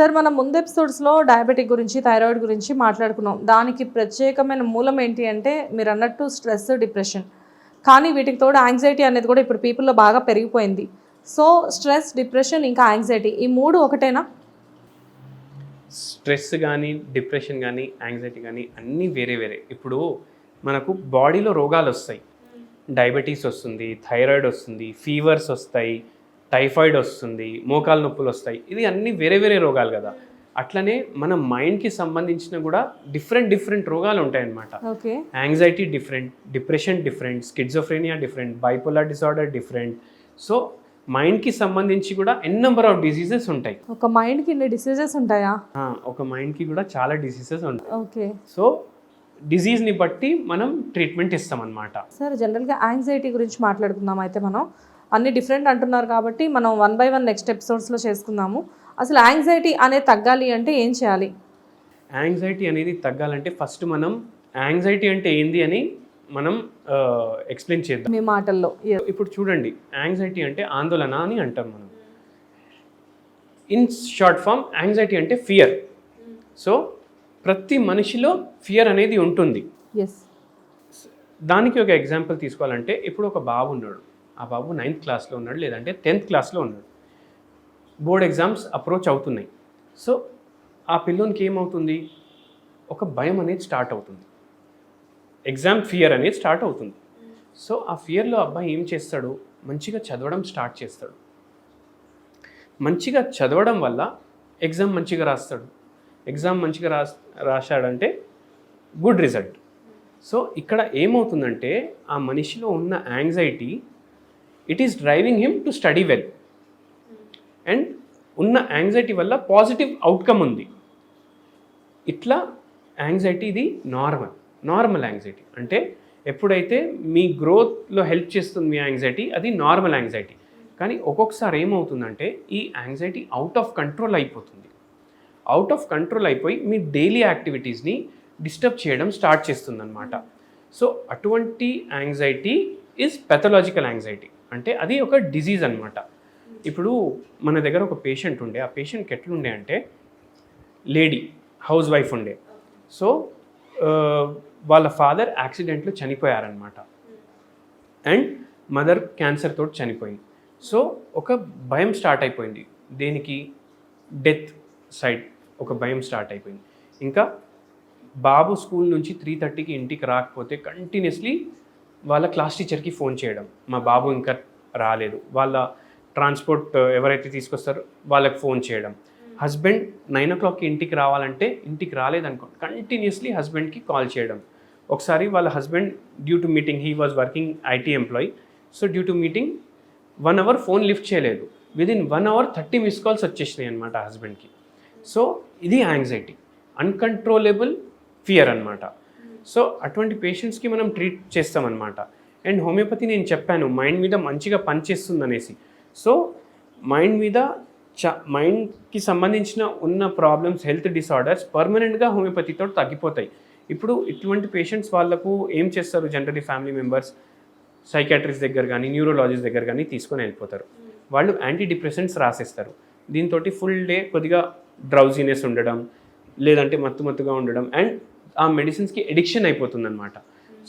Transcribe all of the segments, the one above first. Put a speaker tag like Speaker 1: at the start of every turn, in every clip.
Speaker 1: Sir మనం ముందు ఎపిసోడ్స్లో డయాబెటిక్ గురించి థైరాయిడ్ గురించి మాట్లాడుకున్నాం. దానికి ప్రత్యేకమైన మూలం ఏంటి అంటే మీరు అన్నట్టు స్ట్రెస్ డిప్రెషన్. కానీ వీటికి తోడు యాంగ్జైటీ అనేది కూడా ఇప్పుడు పీపుల్లో బాగా పెరిగిపోయింది. సో స్ట్రెస్ డిప్రెషన్ ఇంకా యాంగ్జైటీ ఈ మూడు ఒకటేనా?
Speaker 2: స్ట్రెస్ కానీ డిప్రెషన్ కానీ యాంగ్జైటీ కానీ అన్నీ వేరే వేరే. ఇప్పుడు మనకు బాడీలో రోగాలు వస్తాయి. డయాబెటీస్ వస్తుంది థైరాయిడ్ వస్తుంది ఫీవర్స్ వస్తాయి టైఫాయిడ్ వస్తుంది మోకాలు నొప్పులు వస్తాయి. ఇది అన్నీ వేరే వేరే రోగాలు కదా. అట్లనే మన మైండ్కి సంబంధించిన కూడా డిఫరెంట్ డిఫరెంట్ రోగాలు ఉంటాయన్నమాట.
Speaker 1: Okay.
Speaker 2: Anxiety different depression different schizophrenia different bipolar disorder different. So మైండ్కి సంబంధించి కూడా ఎన్ నెంబర్ ఆఫ్ డిసీజెస్ ఉంటాయి.
Speaker 1: ఒక మైండ్కి ఇన్ని డిసీజెస్ ఉంటాయా?
Speaker 2: ఒక మైండ్కి కూడా చాలా డిసీజెస్ ఉంటాయి.
Speaker 1: ఓకే.
Speaker 2: సో డిసీజ్ని బట్టి మనం ట్రీట్మెంట్ ఇస్తామన్నమాట.
Speaker 1: సార్ జనరల్గా యాంగ్జైటీ గురించి మాట్లాడుకుందాం అయితే మనం. అన్ని డిఫరెంట్ అంటున్నారు కాబట్టి మనం వన్ బై వన్ నెక్స్ట్ ఎపిసోడ్స్లో చేసుకుందాము. అసలు యాంగ్జైటీ అనేది తగ్గాలి అంటే ఏం చేయాలి?
Speaker 2: యాంగ్జైటీ అనేది తగ్గాలంటే ఫస్ట్ మనం యాంగ్జైటీ అంటే ఏంది అని మనం ఎక్స్ప్లెయిన్ చేద్దాం.
Speaker 1: మీ మాటల్లో.
Speaker 2: ఇప్పుడు చూడండి. యాంగ్జైటీ అంటే ఆందోళన అని అంటాం మనం. ఇన్ షార్ట్ ఫామ్ యాంగ్జైటీ అంటే ఫియర్ సో ప్రతి మనిషిలో ఫియర్ అనేది ఉంటుంది. దానికి ఒక ఎగ్జాంపుల్ తీసుకోవాలంటే ఇప్పుడు ఒక బాబు ఉన్నాడు. ఆ బాబు నైన్త్ క్లాస్లో ఉన్నాడు లేదంటే టెన్త్ క్లాస్లో ఉన్నాడు. బోర్డ్ ఎగ్జామ్స్ అప్రోచ్ అవుతున్నాయి. సో ఆ పిల్లోనికి ఏమవుతుంది? ఒక భయం అనేది స్టార్ట్ అవుతుంది. ఎగ్జామ్ ఫియర్ అనేది స్టార్ట్ అవుతుంది. సో ఆ ఫియర్లో అబ్బాయి ఏం చేస్తాడు? మంచిగా చదవడం స్టార్ట్ చేస్తాడు. మంచిగా చదవడం వల్ల ఎగ్జామ్ మంచిగా రాస్తాడు. ఎగ్జామ్ మంచిగా రాస్ రాశాడంటే గుడ్ రిజల్ట్ సో ఇక్కడ ఏమవుతుందంటే ఆ మనిషిలో ఉన్న anxiety it is driving him to study well and ఉన్న యాంగ్జైటీ వల్ల పాజిటివ్ అవుట్కమ్ ఉంది. ఇట్లా యాంగ్జైటీ ఇది నార్మల్ నార్మల్ యాంగ్జైటీ అంటే ఎప్పుడైతే మీ గ్రోత్లో హెల్ప్ చేస్తుంది మీ యాంగ్జైటీ అది నార్మల్ యాంగ్జైటీ కానీ ఒక్కొక్కసారి ఏమవుతుందంటే ఈ యాంగ్జైటీ అవుట్ ఆఫ్ కంట్రోల్ అయిపోతుంది. అవుట్ ఆఫ్ కంట్రోల్ అయిపోయి మీ డైలీ యాక్టివిటీస్ని డిస్టర్బ్ చేయడం స్టార్ట్ చేస్తుందన్నమాట. సో అటువంటి యాంగ్జైటీ ఈజ్ పెథలాజికల్ యాంగ్జైటీ అంటే అది ఒక డిజీజ్ అనమాట ఇప్పుడు మన దగ్గర ఒక పేషెంట్ ఉండే ఆ పేషెంట్కి ఎట్లుండే అంటే లేడీ హౌస్ వైఫ్ ఉండే. సో వాళ్ళ ఫాదర్ యాక్సిడెంట్లో చనిపోయారనమాట అండ్ మదర్ క్యాన్సర్ తోటి చనిపోయింది. సో ఒక భయం స్టార్ట్ అయిపోయింది. దేనికి? డెత్ సైడ్ ఒక భయం స్టార్ట్ అయిపోయింది. ఇంకా బాబు స్కూల్ నుంచి త్రీ థర్టీకి ఇంటికి రాకపోతే కంటిన్యూస్లీ వాళ్ళ క్లాస్ టీచర్కి ఫోన్ చేయడం. మా బాబు ఇంకా రాలేదు. వాళ్ళ ట్రాన్స్పోర్ట్ ఎవరైతే తీసుకొస్తారో వాళ్ళకి ఫోన్ చేయడం. హస్బెండ్ నైన్ ఓ క్లాక్కి ఇంటికి రావాలంటే ఇంటికి రాలేదనుకో కంటిన్యూస్లీ హస్బెండ్కి కాల్ చేయడం. ఒకసారి వాళ్ళ husband due to meeting he was working IT employee. So due to meeting one hour phone lift చేయలేదు. Within one hour thirty miss calls వచ్చేసినాయి అనమాట హస్బెండ్కి. సో ఇది యాంగ్జైటీ. అన్కంట్రోలబుల్ ఫియర్ అనమాట సో అటువంటి పేషెంట్స్కి మనం ట్రీట్ చేస్తామన్నమాట. అండ్ హోమియోపతి నేను చెప్పాను మైండ్ మీద మంచిగా పనిచేస్తుంది అనేసి సో మైండ్ మీద చ మైండ్కి సంబంధించిన ఉన్న ప్రాబ్లమ్స్ హెల్త్ డిసార్డర్స్ పర్మనెంట్గా హోమియోపతితో తగ్గిపోతాయి. ఇప్పుడు ఇటువంటి పేషెంట్స్ వాళ్ళకు ఏం చేస్తారు? జనరలీ ఫ్యామిలీ మెంబర్స్ సైకాట్రిస్ట్ దగ్గర కానీ న్యూరోలాజిస్ట్ దగ్గర కానీ తీసుకొని వెళ్ళిపోతారు. వాళ్ళు యాంటీ డిప్రెసెంట్స్ రాసేస్తారు. దీంతో ఫుల్ డే కొద్దిగా డ్రౌజీనెస్ ఉండడం లేదంటే మత్తు మత్తుగా ఉండడం అండ్ ఆ మెడిసిన్స్కి ఎడిక్షన్ అయిపోతుందన్నమాట.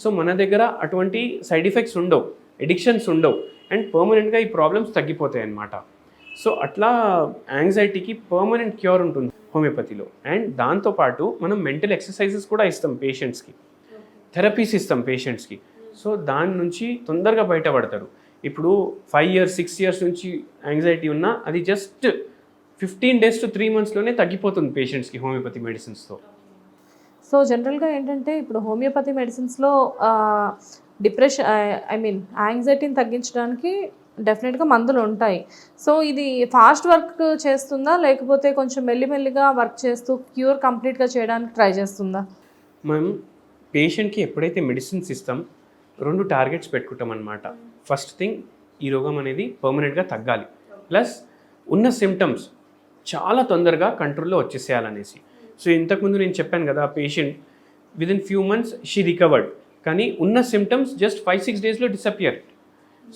Speaker 2: సో మన దగ్గర అటువంటి సైడ్ ఎఫెక్ట్స్ ఉండవు. ఎడిక్షన్స్ ఉండవు. అండ్ పర్మనెంట్గా ఈ ప్రాబ్లమ్స్ తగ్గిపోతాయి అన్నమాట సో అట్లా యాంగ్జైటీకి పర్మనెంట్ క్యూర్ ఉంటుంది హోమియోపతిలో. అండ్ దాంతోపాటు మనం మెంటల్ ఎక్సర్సైజెస్ కూడా ఇస్తాం పేషెంట్స్కి థెరపీస్ ఇస్తాం పేషెంట్స్కి సో దాని నుంచి తొందరగా బయటపడతారు ఇప్పుడు ఫైవ్ ఇయర్స్ సిక్స్ ఇయర్స్ నుంచి యాంగ్జైటీ ఉన్నా అది just fifteen days to three మంత్స్లోనే తగ్గిపోతుంది పేషెంట్స్కి హోమియోపతి మెడిసిన్స్తో
Speaker 1: సో జనరల్గా ఏంటంటే ఇప్పుడు హోమియోపతి మెడిసిన్స్లో డిప్రెషన్ ఐ మీన్ యాంగ్జైటీని తగ్గించడానికి డెఫినెట్గా మందులు ఉంటాయి సో ఇది ఫాస్ట్ వర్క్ చేస్తుందా? లేకపోతే కొంచెం మెల్లిమెల్లిగా వర్క్ చేస్తూ క్యూర్ కంప్లీట్గా చేయడానికి ట్రై చేస్తుందా?
Speaker 2: మనం పేషెంట్కి ఎప్పుడైతే మెడిసిన్స్ ఇస్తాం రెండు టార్గెట్స్ పెట్టుకుంటాం అనమాట ఫస్ట్ థింగ్ ఈ రోగం అనేది పర్మనెంట్గా తగ్గాలి. ప్లస్ ఉన్న సిమ్టమ్స్ చాలా తొందరగా కంట్రోల్లో వచ్చేసేయాలనేసి. సో ఇంతకుముందు నేను చెప్పాను కదా patient within few months she recovered కానీ ఉన్న సిమ్టమ్స్ జస్ట్ ఫైవ్ సిక్స్ డేస్లో డిసపియర్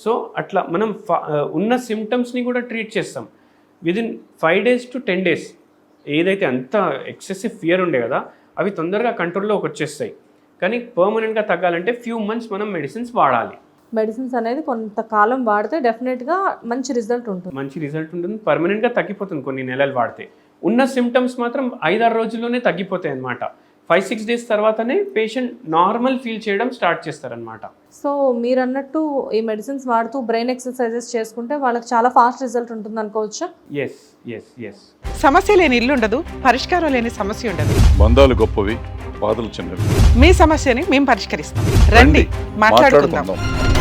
Speaker 2: సో అట్లా మనం ఉన్న సిమ్టమ్స్ని కూడా ట్రీట్ చేస్తాం. Within five days to ten days ఏదైతే అంత ఎక్సెసివ్ ఫియర్ ఉండే కదా అవి తొందరగా కంట్రోల్లోకి వచ్చేస్తాయి. కానీ పర్మనెంట్గా తగ్గాలంటే ఫ్యూ మంత్స్ మనం మెడిసిన్స్ వాడాలి.
Speaker 1: మెడిసిన్స్ అనేది కొంతకాలం వాడితే డెఫినెట్గా మంచి రిజల్ట్ ఉంటుంది.
Speaker 2: మంచి రిజల్ట్ ఉంటుంది. పర్మనెంట్గా తగ్గిపోతుంది కొన్ని నెలలు వాడితే. ఉన్న సిమ్టమ్స్ మాత్రం ఐదారు రోజుల్లోనే తగ్గిపోతాయి అన్నమాట ఫైవ్ సిక్స్ డేస్ తర్వాతనే పేషెంట్ నార్మల్ ఫీల్ చేయడం స్టార్ట్ చేస్తారనమాట
Speaker 1: సో మీరు అన్నట్టు ఈ మెడిసిన్స్ వాడుతూ బ్రెయిన్ ఎక్సర్సైజెస్ చేసుకుంటే వాళ్ళకి చాలా ఫాస్ట్ రిజల్ట్ ఉంటుంది అనుకోవచ్చా
Speaker 2: ఎస్ ఎస్ ఎస్
Speaker 3: సమస్య లేని ఇల్లు ఉండదు పరిష్కారం లేని సమస్య ఉండదు.
Speaker 4: బంధాలు గొప్పవి బాధలు చిన్నవి.
Speaker 3: మీ సమస్యని మేము పరిష్కరిస్తాం. రండి మాట్లాడుకుందాం.
Speaker 4: మాట్లాడుకుందాం.